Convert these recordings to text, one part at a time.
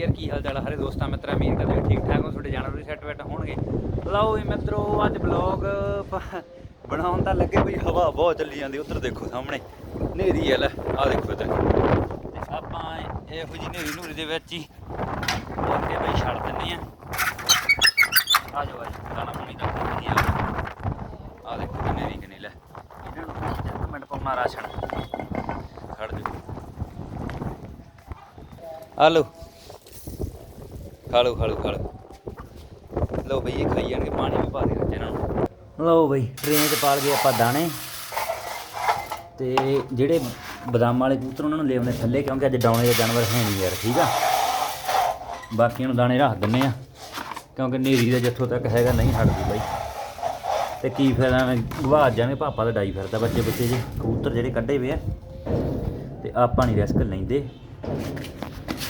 ਯਾਰ ਕੀ ਹਾਲ ਚਾਲ ਆ ਦੋਸਤਾਂ, ਮਿੱਤਰਾਂ ਉਮੀਦ ਕਰਦੇ ਹਾਂ ਠੀਕ ਠਾਕ ਹੋ? ਤੁਹਾਡੇ ਜਾਨਵਰ ਵੀ ਸੈੱਟ ਬੈਠ ਹੋਣਗੇ। ਲਓ ਵੀ ਮਿੱਤਰੋ, ਅੱਜ ਬਲੌਗ ਬਣਾਉਣ ਤਾਂ ਲੱਗੇ ਕੋਈ ਹਵਾ ਬਹੁਤ ਚੱਲੀ ਜਾਂਦੀ, ਉਧਰ ਦੇਖੋ ਸਾਹਮਣੇ, ਹਨੇਰੀ ਹੈ ਲੈ ਆ ਦੇਖੋ ਇੱਧਰ। ਤੇ ਆਪਾਂ ਇਹੋ ਜੀ ਹਨੇਰੀ ਨੂਰੀ ਦੇ ਵਿੱਚ ਹੀ ਹੋਰ ਬਈ ਛੱਡ ਦਿੰਨੇ ਆ। ਆ ਜਾਓ ਆ ਦਾਣਾ ਪਾਣੀ ਦਾ ਆ ਦੇਖੋ ਹਨੇਰੀ ਕਿੰਨੀ, ਲੈ। ਇਹਨਾਂ ਨੂੰ ਇੱਕ ਮਿੰਟ ਪਾਉਣਾ ਰਾਸ਼ਨ ਖੜ ਜਾਓ ਆਲੋ ਖਾ ਲਓ ਖਾ ਲਓ ਬਈ, ਇਹ ਖਾਈ ਜਾਣਗੇ, ਪਾਣੀ ਵੀ ਪਾ ਦੇ ਰੱਜ ਇਹਨਾਂ ਨੂੰ। ਲਓ ਬਈ ਟ੍ਰੇਨ 'ਚ ਪਾਲ ਗਏ ਆਪਾਂ ਦਾਣੇ। ਤੇ ਜਿਹੜੇ ਬਦਾਮ ਵਾਲੇ ਕਬੂਤਰ ਉਹਨਾਂ ਨੂੰ ਲਿਆਉਣੇ ਥੱਲੇ, ਕਿਉਂਕਿ ਅੱਜ ਡਾਉਣੇ ਦੇ ਜਾਨਵਰ ਹੈ ਨਹੀਂ ਯਾਰ, ਠੀਕ ਆ? ਬਾਕੀਆਂ ਨੂੰ ਦਾਣੇ ਰੱਖ ਦਿੰਨੇ ਆ। ਕਿਉਂਕਿ ਨੇਰੀ ਦਾ ਜਿੱਥੋਂ ਤੱਕ ਹੈਗਾ, ਨਹੀਂ ਹਟਦੀ ਬਾਈ। ਤੇ ਕੀ ਫਾਇਦਾ ਮੈਂ ਗਵਾਚ ਜਾਣਗੇ ਪਾਪਾ ਦਾ ਡਾਈ ਫਿਰਦਾ ਬੱਚੇ ਬੱਚੇ ਜੇ, ਕਬੂਤਰ ਜਿਹੜੇ ਕੱਢੇ ਵੇ ਆ। ਤੇ ਆਪਾਂ ਨਹੀਂ ਰਿਸਕ ਲੈਂਦੇ।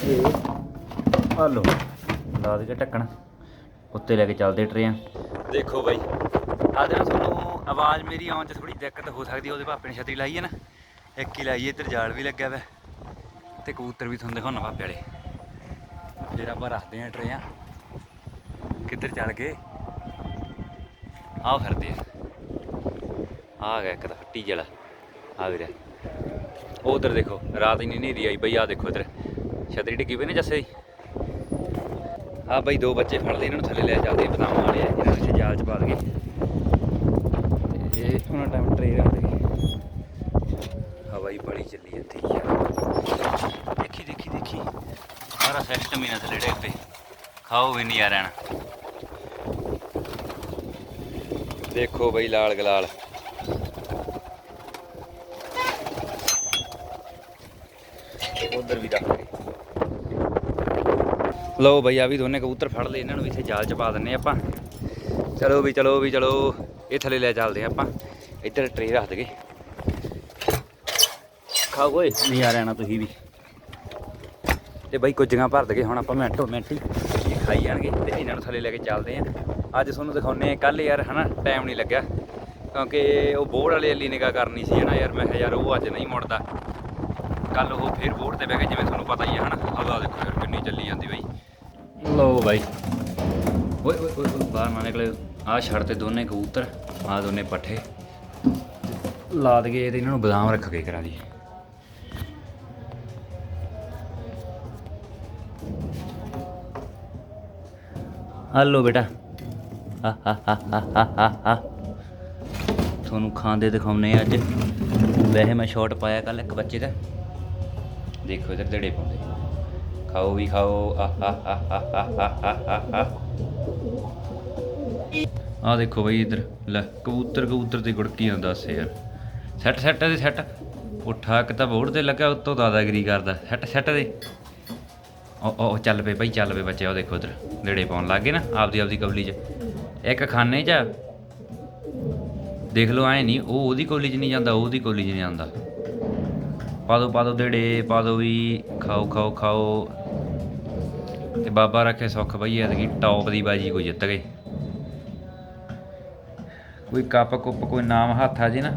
ਇਹ ਆ ਲੋ ਲਾ ਦੇ ਕੇ ਢੱਕਣ। ਉੱਤੇ ਲੈ ਕੇ ਚੱਲਦੇ ਟਰੇਆਂ। ਦੇਖੋ ਬਾਈ ਆਦੇ ਨਾਲ ਤੁਹਾਨੂੰ ਆਵਾਜ਼ ਮੇਰੀ ਆਉਣ 'ਚ ਥੋੜੀ ਦਿੱਕਤ ਹੋ ਸਕਦੀ ਉਹਦੇ ਭਾਪੇ ਨੇ ਛਤਰੀ ਲਾਈ ਹੈ ਨਾ। ਇੱਕ ਹੀ ਲਾਈ ਇੱਧਰ ਜਾਲ ਵੀ ਲੱਗਿਆ ਵਾ। ਤੇ ਕਬੂਤਰ ਵੀ ਤੁਹਾਨੂੰ ਦਿਖਾਉਣਾ ਭਾਪੇ ਵਾਲੇ। ਫਿਰ ਆਪਾਂ ਰੱਖਦੇ ਹਾਂ ਟਰੇਆਂ। ਕਿੱਧਰ ਚੱਲ ਗਏ? ਆਹ ਫਿਰਦੇ ਆ। ਆ ਗਿਆ ਇੱਕ ਤਾਂ ਫੱਟੀ ਜਲਾ ਆ ਵੀਰੇ। ਉਧਰ ਦੇਖੋ, ਰਾਤ ਇੰਨੀ ਹਨੇਰੀ ਆਈ ਬਈ ਆ ਦੇਖੋ ਇਧਰ। ਛਤਰੀ ਡਿੱਗੀ ਪਈ ਨੇ ਜੱਸੇ ਦੀ। ਆ ਬਈ ਦੋ ਬੱਚੇ ਫੜ ਲਏ ਇਹਨਾਂ ਨੂੰ ਥੱਲੇ ਲੈ ਚੱਲਦੇ ਬਦਾਮ ਵਾਲੇ ਆ ਇਹਨਾਂ ਨੂੰ ਇੱਥੇ ਜਾਲ ਚ ਪਾ ਦਗੇ ਇਹ ਉਹਨਾਂ ਟਾਈਮ ਟਰੇ ਰੱਖ ਦਗੇ ਹਵਾਈ ਬੜੀ ਚੱਲੀ ਇੱਥੇ ਆ ਦੇਖੀ ਦੇਖੀ ਦੇਖੀ। ਸਾਰਾ ਸਿਸਟਮ ਹੀ ਨਾ ਥੱਲੇ ਡਿੱਗ ਪਏ। ਖਾਓ ਵੀ ਨਹੀਂ ਆ ਰਹਿਣਾ ਦੇਖੋ ਬਈ ਲਾਲ ਗਲਾਲ। ਉਧਰ ਵੀ ਗਏ ਲਓ ਬਈ ਆ ਵੀ ਦੋਨੇ ਕਬੂਤਰ ਫੜ ਲਏ ਇਹਨਾਂ ਨੂੰ ਵੀ ਇੱਥੇ ਜਾਲ ਚ ਪਾ ਦਿੰਨੇ ਆਪਾਂ। ਚਲੋ ਵੀ ਚਲੋ ਵੀ ਚਲੋ ਇਹ ਥੱਲੇ ਲੈ ਚੱਲਦੇ ਆਪਾਂ। ਇੱਧਰ ਟਰੇ ਰੱਖ ਦਗੇ ਖਾਓ ਓਏ। ਨਹੀਂ ਆ ਰਹਿਣਾ ਤੁਸੀਂ ਵੀ। ਤੇ ਬਈ ਕੁਝੀਆਂ ਭਰ ਦਗੇ ਹੁਣ ਆਪਾਂ ਮਿੰਟੋ ਮਿੰਟ ਹੀ। ਖਾਈ ਜਾਣਗੇ ਤੇ ਇਹਨਾਂ ਨੂੰ ਥੱਲੇ ਲੈ ਕੇ ਚੱਲਦੇ ਆਂ। ਅੱਜ ਤੁਹਾਨੂੰ ਦਿਖਾਉਨੇ ਆ ਕੱਲ ਯਾਰ ਹਨਾ ਟਾਈਮ ਨਹੀਂ ਲੱਗਿਆ। ਕਿਉਂਕਿ ਉਹ ਬੋਰਡ ਵਾਲੇ ਅਲੀ ਨਿਗਾਹ ਕਰਨੀ ਸੀ ਹਨਾ ਯਾਰ ਮੈਂ ਕਿਹਾ ਯਾਰ ਉਹ ਅੱਜ ਨਹੀਂ ਮੁੜਦਾ। ਕੱਲ ਉਹ ਫੇਰ ਬੋਰਡ ਤੇ ਬਹਿ ਕੇ ਜਿਵੇਂ ਤੁਹਾਨੂੰ ਪਤਾ ਹੀ ਹੈ ਹਨਾ। ਹਵਾ ਦੇਖੋ ਯਾਰ ਕਿੰਨੀ ਚੱਲੀ ਜਾਂਦੀ ਬਈ। ਲਓ ਬਾਈ। ਓਏ ਓਏ ਓਏ ਓਏ, ਬਾਹਰ ਨਾ ਨਿਕਲੇ। ਆਹ ਛੱਡ ਤੇ ਦੋਨੇ ਕਬੂਤਰ ਆਹ ਦੋਨੇ ਪੱਠੇ। ਲਾ ਦਗੇ ਤੇ ਇਹਨਾਂ ਨੂੰ ਬਦਾਮ ਰੱਖ ਕੇ ਕਰਾ ਦੀ ਹਲੋ ਬੇਟਾ। ਹਾ ਹਾ ਹਾ ਹਾ ਹਾ ਹਾ ਹਾ। ਤੁਹਾਨੂੰ ਖਾਂਦੇ ਦਿਖਾਉਨੇ ਆ ਅੱਜ। ਵੈਸੇ ਮੈਂ ਸ਼ਾਟ ਪਾਇਆ ਕੱਲ ਇੱਕ ਬੱਚੇ ਦਾ। ਦੇਖੋ ਇਧਰ ਡੇੜੇ ਪਾਉਂਦੇ। ਖਾਓ ਵੀ ਖਾਓ ਆਹ ਆ ਦੇਖੋ ਬਈ ਇਧਰ ਲੈ ਕਬੂਤਰ ਕਬੂਤਰ ਤੇ ਗੁੜਕੀ ਆਉਂਦਾ ਯਾਰ ਸੈੱਟ ਸੈੱਟ ਦੇ ਸੈੱਟ ਉੱਠਾ ਇੱਕ ਤਾਂ ਬੋਰਡ ਤੇ ਲੱਗਾ ਉੱਤੋਂ ਦਾਦਾਗਰੀ ਕਰਦਾ ਸੈੱਟ ਸੈੱਟ ਦੇ ਓ ਓ ਚੱਲ ਪਏ ਭਾਈ ਚੱਲ ਪਏ ਬੱਚੇ ਉਹ ਦੇਖੋ ਉਧਰ ਨੇੜੇ ਪਾਉਣ ਲੱਗ ਗਏ ਨਾ ਆਪਦੀ ਆਪਦੀ ਕਬਲੀ 'ਚ ਇੱਕ ਖਾਨੇ 'ਚ ਦੇਖ ਲਓ ਐ ਨਹੀਂ ਉਹ ਉਹਦੀ ਕੋਲੀ 'ਚ ਨਹੀਂ ਜਾਂਦਾ ਉਹਦੀ ਕੋਲੀ 'ਚ ਨਹੀਂ ਜਾਂਦਾ ਪਾ ਦੋ ਪਾ ਦੋ ਢੇੜੇ ਪਾ ਦੋ ਵੀ ਖਾਓ ਖਾਓ ਖਾਓ ਤੇ ਬਾਬਾ ਰੱਖੇ ਸੁੱਖ ਬਈ, ਐਤਕੀ ਟੌਪ ਦੀ ਬਾਜੀ ਕੋਈ ਜਿੱਤ ਗਏ ਕੋਈ ਕੱਪ ਕੁੱਪ, ਕੋਈ ਨਾਮ ਹੱਥ ਆ ਜੇ ਨਾ,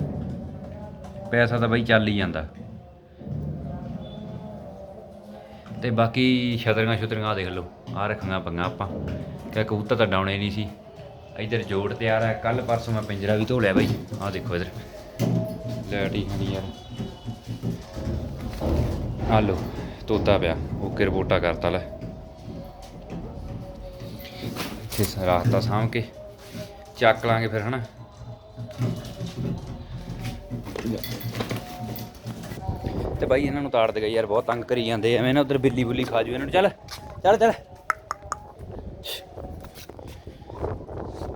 ਪੈਸਾ ਤਾਂ ਬਈ ਚੱਲ ਹੀ ਜਾਂਦਾ। ਤੇ ਬਾਕੀ ਛਤਰੀਆਂ ਛਤਰੀਆਂ ਦੇਖ ਲਓ ਆ ਰੱਖੀਆਂ ਪੰਗਾ ਆਪਾਂ। ਕਿ ਕਬੂਤਰ ਤਾਂ ਡਾਉਣੇ ਨਹੀਂ ਸੀ। ਇੱਧਰ ਜੋੜ ਤਿਆਰ ਹੈ ਕੱਲ ਪਰਸੋਂ ਮੈਂ ਪਿੰਜਰਾ ਵੀ ਧੋ ਲਿਆ ਬਾਈ। ਆਹ ਦੇਖੋ ਇੱਧਰ। ਲੈਟ ਹੀ ਨਹੀਂ ਯਾਰ। ਆ ਲਓ, ਤੋਤਾ ਪਿਆ, ਓਕੇ ਰਿਪੋਰਟਾ ਕਰਤਾ ਲੈ। ਇੱਥੇ ਰਾਸਤਾ ਸਾਂਭ ਕੇ ਚੱਕ ਲਾਂਗੇ ਫਿਰ, ਹਨਾ? ਤੇ ਬਾਈ, ਇਹਨਾਂ ਨੂੰ ਤਾੜ ਦੇ ਗਈ ਯਾਰ, ਬਹੁਤ ਤੰਗ ਕਰੀ ਜਾਂਦੇ ਐਵੇਂ ਨਾ ਉਧਰ ਬਿੱਲੀ ਬੁੱਲੀ ਖਾ ਜੂ ਇਹਨਾਂ ਨੂੰ। ਚੱਲ ਚੱਲ ਚੱਲ।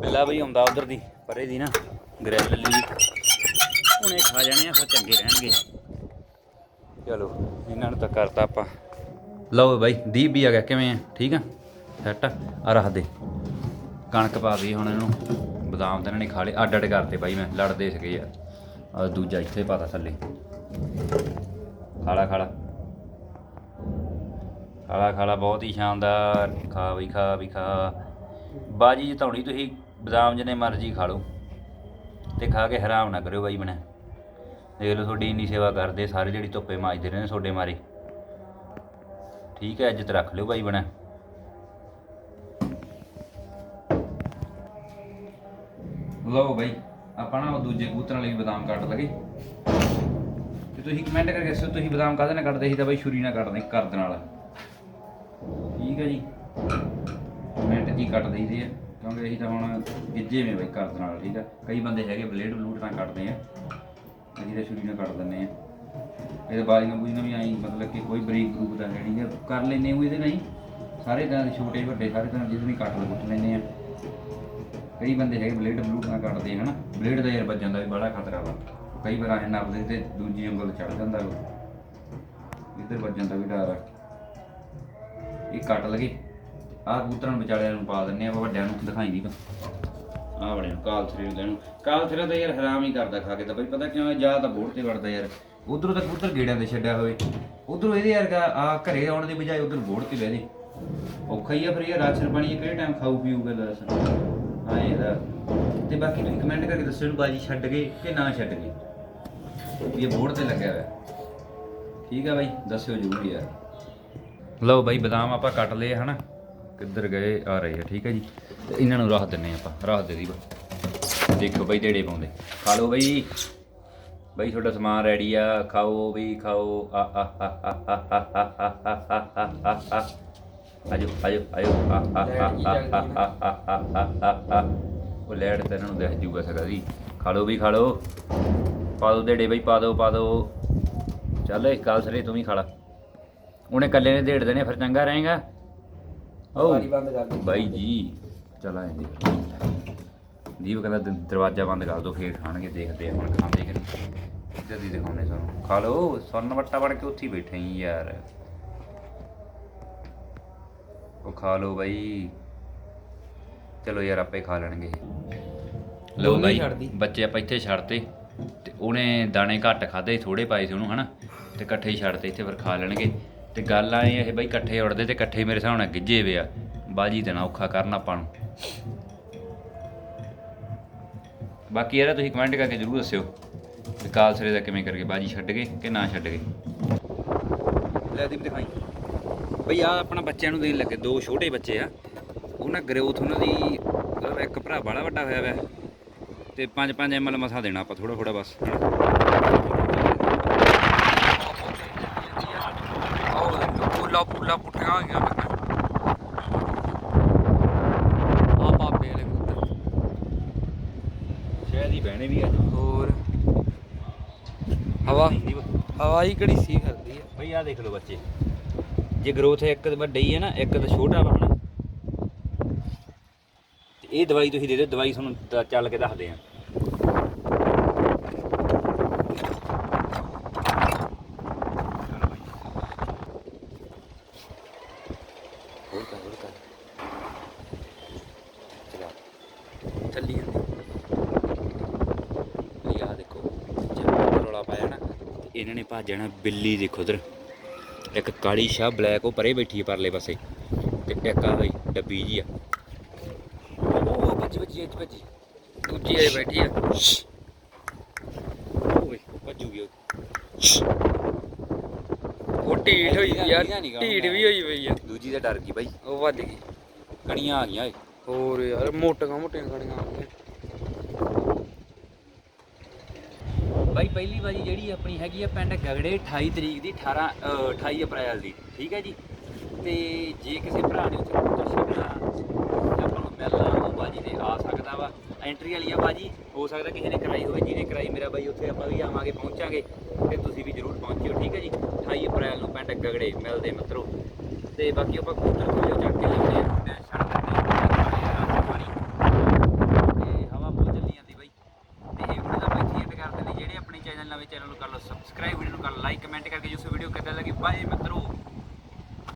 ਬਿੱਲਾ ਬਈ ਆਉਂਦਾ ਉਧਰ ਦੀ, ਪਰੇ ਦੀ ਨਾ ਗ੍ਰੈਲ ਲੱਲੀ ਹੁਣੇ ਖਾ ਜਾਣੇ ਆ, ਫਿਰ ਚੰਗੇ ਰਹਿਣਗੇ। ਚਲੋ, ਇਹਨਾਂ ਨੂੰ ਤਾਂ ਕਰਤਾ ਆਪਾਂ। ਲਓ ਬਾਈ ਦੀਪ ਵੀ ਆ ਗਿਆ ਕਿਵੇਂ ਆ? ਠੀਕ ਆ? ਸੈੱਟ ਆ। ਰੱਖ ਦੇ। ਕਣਕ ਪਾ ਦਈ ਹੁਣ ਇਹਨੂੰ, ਬਦਾਮ ਤਾਂ ਇਹਨਾਂ ਨੇ ਖਾ ਲਏ। ਅੱਡ ਅੱਡ ਕਰਤੇ ਬਾਈ ਮੈਂ ਲੜਦੇ ਸੀਗੇ ਯਾਰ। ਆ ਦੂਜਾ ਇੱਥੇ ਪਾਤਾ ਥੱਲੇ। ਖਾਲਾ ਖਾਲਾ। ਖਾਲਾ ਖਾਲਾ, ਬਹੁਤ ਹੀ ਸ਼ਾਨਦਾਰ। ਖਾ ਵੀ ਖਾ ਵੀ, ਖਾ। ਬਾਜੀ ਜਿਤਾਉਣੀ ਤੁਸੀਂ, ਬਦਾਮ ਜਿੰਨੇ ਮਰਜ਼ੀ ਖਾ ਲਓ। ਤੇ ਖਾ ਕੇ ਹਰਾਮ ਨਾ ਕਰਿਓ ਬਾਈ ਬਣਾ ਦੇਖ ਲਓ ਤੁਹਾਡੀ ਇੰਨੀ ਸੇਵਾ ਕਰਦੇ, ਸਾਰੇ ਜਿਹੜੀ ਧੁੱਪੇ ਮਾਜਦੇ ਰਹਿੰਦੇ ਤੁਹਾਡੇ ਮਾਰੇ। ਠੀਕ ਹੈ, ਇੱਜ਼ਤ ਰੱਖ ਲਿਓ ਬਾਈ ਬਣਾ ਲਓ ਬਾਈ, ਆਪਾਂ ਨਾ ਉਹ ਦੂਜੇ ਕਬੂਤਰਾਂ ਲਈ ਬਦਾਮ ਕੱਟ ਲਗੇ। ਤੇ ਤੁਸੀਂ ਕਮੈਂਟ ਕਰਕੇ ਦੱਸੋ, ਤੁਸੀਂ ਬਦਾਮ ਕਾਹਦੇ ਨਾਲ ਕੱਟਦੇ ਸੀ ਤਾਂ ਬਾਈ ਛੁਰੀ ਨਾਲ ਕੱਟਦੇ, ਕਰਦ ਨਾਲ। ਠੀਕ ਹੈ ਜੀ। ਕਮੈਂਟ ਜੀ ਕੱਟ ਦਈਦੇ ਆ, ਕਿਉਂਕਿ ਅਸੀਂ ਤਾਂ ਹੁਣ ਗਿੱਜੇ ਵੇਂ ਬਾਈ ਕਰਦ ਨਾਲ, ਠੀਕ ਆ। ਕਈ ਬੰਦੇ ਹੈਗੇ ਬਲੇਡ ਬਲੂਟ ਨਾਲ ਕੱਟਦੇ ਆ। ਅਸੀਂ ਤਾਂ ਛੁਰੀ ਨਾਲ ਕੱਟ ਦਿੰਦੇ ਆ। ਇਹਦੇ ਬਾਰੀਆਂ ਬੂਰੀਆਂ ਵੀ ਆਈ, ਮਤਲਬ ਕਿ ਕੋਈ ਬਰੀਕ ਗਰੂਪ ਦਾ ਹੈ ਨਹੀਂ ਗਾ। ਕਰ ਲੈਨੇ ਉਹ ਇਹਦੇ ਨਹੀਂ ਸਾਰੇ ਤਰ੍ਹਾਂ ਦੇ ਛੋਟੇ ਵੱਡੇ, ਸਾਰੇ ਤਰ੍ਹਾਂ ਜਿਹਦੇ ਵੀ ਕੱਟ ਲੁੱਟ ਲੈਨੇ ਆ। ਕਈ ਬੰਦੇ ਹੈਗੇ ਬਲੇਡ ਬਲੂਟ ਨਾਲ ਕੱਟਦੇ ਆ ਹਨਾ ਬਲੇਡ ਦਾ ਯਾਰ ਵੱਜਣ ਦਾ ਵੀ ਬੜਾ ਖਤਰਾ ਵਾ। ਕਈ ਵਾਰ ਐਂ ਨੱਪਦੇ ਤੇ ਦੂਜੀ ਉਂਗਲ ਚੜ ਜਾਂਦਾ ਉਹ ਇੱਧਰ ਵੱਜਣ ਦਾ ਵੀ ਡਰ ਆ। ਇਹ ਕੱਟ ਲਗੇ। ਆਹ ਕਬੂਤਰਾਂ ਨੂੰ ਵਿਚਾਲਿਆਂ ਨੂੰ ਪਾ ਦਿੰਨੇ ਆ ਵੱਡਿਆਂ ਨੂੰ ਦਿਖਾਈ ਦੀ ਆਹ ਬੜੇ ਨੂੰ ਕਾਲ ਦੇ ਨੂੰ। ਕਾਲ ਸਰੀਰ ਤਾਂ ਯਾਰ ਹਰਾਮ ਹੀ ਕਰਦਾ ਖਾ ਕੇ ਤਾਂ ਬਈ ਪਤਾ ਕਿਉਂ ਹੈ ਜਾਂ ਤਾਂ ਬੋੜ ਤੇ ਵੜਦਾ ਯਾਰ। ਉਧਰੋਂ ਤਾਂ ਕਬੂਤਰ ਗੇੜਾਂ ਦੇ ਛੱਡਿਆ ਹੋਵੇ। ਉਧਰੋਂ ਇਹਦੇ ਵਰਗਾ ਆ ਘਰੇ ਆਉਣ ਦੀ ਬਜਾਏ ਉਧਰ ਬੋੜ ਤੇ ਬਹਿ ਜੇ। ਔਖਾ ਹੀ ਆ ਫਿਰ ਇਹ ਰਾਸ਼ਨ ਪਾਣੀ ਕਿਹੜੇ ਟਾਈਮ ਖਾਊ ਪੀਊਗਾ ਦੱਸ ਹਾਂ ਇਹਦਾ ਤੇ ਬਾਕੀ ਤੁਸੀਂ ਕਮੈਂਟ ਕਰਕੇ ਦੱਸਿਓ ਇਹਨੂੰ ਬਾਜੀ ਛੱਡ ਗਏ ਕਿ ਨਾ ਛੱਡ ਗਏ ਵੀ ਇਹ ਬੋਰਡ ਤੇ ਲੱਗਿਆ ਹੋਇਆ ਠੀਕ ਆ ਬਾਈ ਦੱਸਿਓ ਜਰੂਰ ਯਾਰ ਲਓ ਬਾਈ ਬਦਾਮ ਆਪਾਂ ਕੱਟ ਲਏ ਹਨਾ ਕਿੱਧਰ ਗਏ ਆ ਰਹੇ ਆ ਠੀਕ ਹੈ ਜੀ ਤੇ ਇਹਨਾਂ ਨੂੰ ਰੱਖ ਦਿੰਨੇ ਆਪਾਂ ਰੱਖ ਦੇ ਦੀ ਬਸ ਦੇਖੋ ਬਾਈ ਢੇੜੇ ਪਾਉਂਦੇ ਖਾ ਲਓ ਬਾਈ ਬਾਈ ਤੁਹਾਡਾ ਸਮਾਨ ਰੈਡੀ ਆ ਖਾਓ ਵੀ ਖਾਓ ਆ ਆ ਆ ਆ ਆ ਆ ਆ ਆ ਆ ਆ ਆਜੋ ਆਜੋ ਆਜੋ ਉਹ ਲੈੜ ਤੇ ਇਹਨਾਂ ਨੂੰ ਦਿਖ ਜੂਗਾ ਸਕਦਾ ਜੀ। ਖਾ ਲਓ ਵੀ ਖਾ ਲਓ। ਪਾ ਦੋ ਢੇੜੇ ਬਈ ਪਾ ਦੋ ਪਾ ਦੋ। ਚੱਲ ਇੱਕ ਗੱਲ ਸਰੇ ਤੂੰ ਵੀ ਖਾ ਲਾ। ਉਹਨੇ ਕੱਲੇ ਨੇ ਢੇੜ ਦੇਣੇ ਫਿਰ ਚੰਗਾ ਰਹੇਗਾ। ਉਹ ਬਾਈ ਜੀ। ਚਲਾ ਆਂਦੇ ਦੀਪ ਕਹਿੰਦਾ ਦਰਵਾਜ਼ਾ ਬੰਦ ਕਰ ਦੋ ਫੇਰ ਖਾਣਗੇ ਦੇਖਦੇ ਹੁਣ ਖਾਂਦੇ ਕਿ ਨਹੀਂ। ਜਲਦੀ ਦਿਖਾਉਣੇ ਸਾਨੂੰ। ਖਾ ਲਓ ਸੋਨ ਵੱਟਾ ਬਣ ਕੇ ਉੱਥੇ ਬੈਠੇ ਯਾਰ। ਖਾ ਲਓ ਬਾਈ। ਚਲੋ ਯਾਰ ਆਪੇ ਖਾ ਲੈਣਗੇ ਲਓ ਉਹਨੇ ਬਾਈ ਛੱਡਦੀ। ਬੱਚੇ ਆਪਾਂ ਇੱਥੇ ਛੱਡਤੇ। ਤੇ ਉਹਨੇ ਦਾਣੇ ਘੱਟ ਖਾਦੇ ਥੋੜੇ ਪਾਏ ਸੀ ਉਹਨੂੰ ਹਨਾ? ਤੇ ਇਕੱਠੇ ਹੀ ਛੱਡਤੇ ਇੱਥੇ ਫਿਰ ਖਾ ਲੈਣਗੇ। ਤੇ ਗੱਲ ਆਏ ਇਹ ਬਾਈ ਇਕੱਠੇ ਉੜਦੇ ਤੇ ਇਕੱਠੇ ਮੇਰੇ ਹਿਸਾਬ ਨਾਲ ਗਿੱਜੇ ਵੇ ਆ। ਬਾਜੀ ਦੇਣਾ ਔਖਾ ਕਰਨਾ ਆਪਾਂ ਨੂੰ। ਬਾਕੀ ਇਹਦਾ ਤੁਸੀਂ ਕਮੈਂਟ ਕਰਕੇ ਜਰੂਰ ਦੱਸਿਓ ਵੀ ਕਾਲ ਸਰੇ ਦਾ ਕਿਵੇਂ ਕਰਕੇ ਬਾਜੀ ਛੱਡ ਗਏ ਕਿ ਨਾ ਛੱਡ ਗਏ। ਲੈ ਦੀਪ ਦਿਖਾਈ। ਬਈ ਆ ਆਪਣਾ ਬੱਚਿਆਂ ਨੂੰ ਦੇਣ ਲੱਗੇ ਦੋ ਛੋਟੇ ਬੱਚੇ ਆ। ਉਹਨਾਂ ਗਰੋਥ ਉਹਨਾਂ ਦੀ ਇੱਕ ਭਰਾ ਬਾਲਾ ਵੱਡਾ ਹੋਇਆ ਵੈ। ਤੇ 5-5 ਐਮਐਲ ਮਸਾ ਦੇਣਾ ਆਪਾਂ ਥੋੜਾ ਥੋੜਾ ਬਸ ਪੂਲਾ ਪੂਲਾ ਗਈਆਂ ਆ ਬਾਬੇ ਵਾਲੇ ਕਬੂਤਰ ਸ਼ਾਇਦ ਹੀ ਬਹਿਣੇ ਵੀ ਅੱਜ ਹੋਰ? ਹਵਾ? ਹਵਾ ਹੀ ਕਿਹੜੀ ਸੀ ਕਰਦੀ ਆ। ਬਈ ਆ ਦੇਖ ਲਓ ਬੱਚੇ। ਜੇ ਗਰੋਥ ਹੈ ਇੱਕ ਵੱਡਾ ਹੀ ਹੈ ਨਾ, ਇੱਕ ਤਾਂ ਛੋਟਾ ਵਾ ਹਨਾ। ਤੇ ਇਹ ਦਵਾਈ ਤੁਸੀਂ ਦੇ ਦਿਓ, ਦਵਾਈ ਤੁਹਾਨੂੰ ਚੱਲ ਕੇ ਦੱਸਦੇ ਆ। ਇਹਨਾਂ ਨੇ ਭਾਜਣਾ ਬਿੱਲੀ ਦੇਖੋ ਉਧਰ। ਇੱਕ ਕਾਲੀ ਸ਼ਾਹ ਬਲੈਕ ਉਹ ਪਰੇ ਬੈਠੀ ਹੈ ਪਰਲੇ ਪਾਸੇ ਤੇ ਇੱਕ ਆ ਬਈ ਡੱਬੀ ਜੀ ਆ। ਉਹ ਭੱਜ ਭੱਜੀ ਇੱਥੇ ਭੱਜੀ। ਦੂਜੀ ਆਏ ਬੈਠੀ ਆ। ਓਏ ਭੱਜੂਗੀ ਉਹ। ਉਹ ਢੀਠ ਹੋਈ ਯਾਰ ਢੀਠ ਵੀ ਹੋਈ ਪਈ ਆ। ਦੂਜੀ ਤਾਂ ਡਰ ਗਈ ਬਾਈ। ਉਹ ਵੱਜ ਗਈ। ਕਣੀਆਂ ਆ ਗਈਆਂ ਓਏ। ਹੋਰ ਯਾਰ ਮੋਟੀਆਂ ਮੋਟੀਆਂ ਖੜੀਆਂ ਆ ਗਈਆਂ। ਪਹਿਲੀ ਵਾਰੀ ਜਿਹੜੀ ਆਪਣੀ ਹੈਗੀ ਆ ਪਿੰਡ ਗਗੜੇ 28 ਤਰੀਕ ਦੀ 18 ਅ, 28 ਅਪ੍ਰੈਲ ਦੀ ਠੀਕ ਹੈ ਜੀ? ਤੇ ਜੇ ਕਿਸੇ ਭਰਾ ਨੇ ਉੱਥੇ ਕਬੂਤਰ ਛੱਡਣਾ ਆਪਾਂ ਨੂੰ ਮਿਲਣਾ ਉਹ ਬਾਜੀ ਦੇ ਆ ਸਕਦਾ ਵਾ। ਐਂਟਰੀ ਵਾਲੀ ਆ ਬਾਜੀ ਹੋ ਸਕਦਾ ਕਿਸੇ ਨੇ ਕਰਾਈ ਹੋਵੇ ਜਿਹਨੇ ਕਰਾਈ ਮੇਰਾ ਬਾਈ ਉੱਥੇ ਆਪਾਂ ਵੀ ਆਵਾਂਗੇ ਪਹੁੰਚਾਂਗੇ ਤੇ ਤੁਸੀਂ ਵੀ ਜਰੂਰ ਪਹੁੰਚਿਓ ਠੀਕ ਹੈ ਜੀ? 28 ਅਪ੍ਰੈਲ ਨੂੰ ਪਿੰਡ ਗਗੜੇ ਮਿਲਦੇ ਮਿੱਤਰੋ। ਤੇ ਬਾਕੀ ਆਪਾਂ ਕਬੂਤਰ ਥੱਲੇ ਚੱਕ ਕੇ ਲਿਆਉਂਦੇ ਆ